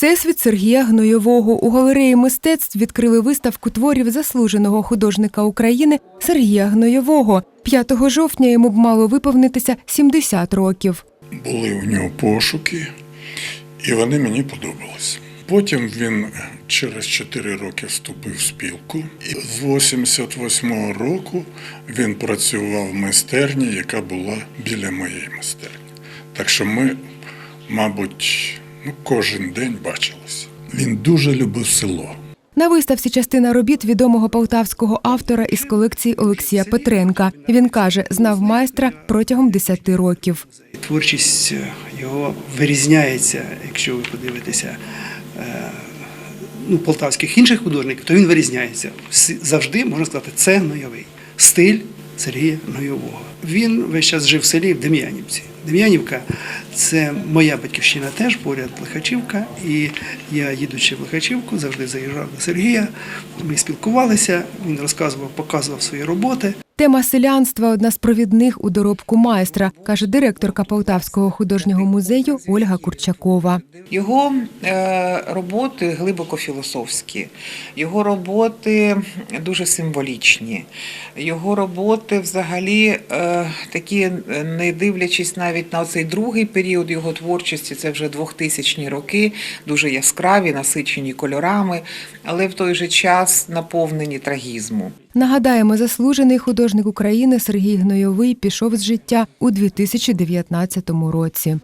Всесвіт Сергія Гнойового у галереї мистецтв відкрили виставку творів заслуженого художника України Сергія Гнойового. 5 жовтня йому б мало виповнитися 70 років. були у нього пошуки, і вони мені подобались. Потім він через 4 роки вступив в спілку. І з 88-го року він працював в майстерні, яка була біля моєї майстерні. Так що ми, мабуть, ну, кожен день бачилися. Він дуже любив село. На виставці частина робіт відомого полтавського автора із колекції Олексія Петренка. Він каже, знав майстра протягом 10 років. Творчість е, його вирізняється, якщо ви подивитеся е, ну, полтавських інших художників, то він вирізняється. Завжди можна сказати, це гнойовий стиль Сергія Гнойового. Він весь час жив в селі в Дем'янівці. Дем'янівка це моя батьківщина теж поряд Лихачівка. І я, їдучи в Лихачівку, завжди заїжджав до Сергія. Ми спілкувалися, він розказував, показував свої роботи. Тема селянства одна з провідних у доробку майстра, каже директорка Полтавського художнього музею Ольга Курчакова. Його е, роботи глибоко філософські, його роботи дуже символічні. Його роботи взагалі е, такі, не дивлячись навіть на цей другий період його творчості, це вже 2000-ні роки, дуже яскраві, насичені кольорами, але в той же час наповнені трагізму. Нагадаємо, заслужений художник України Сергій Гнойовий пішов з життя у 2019 році.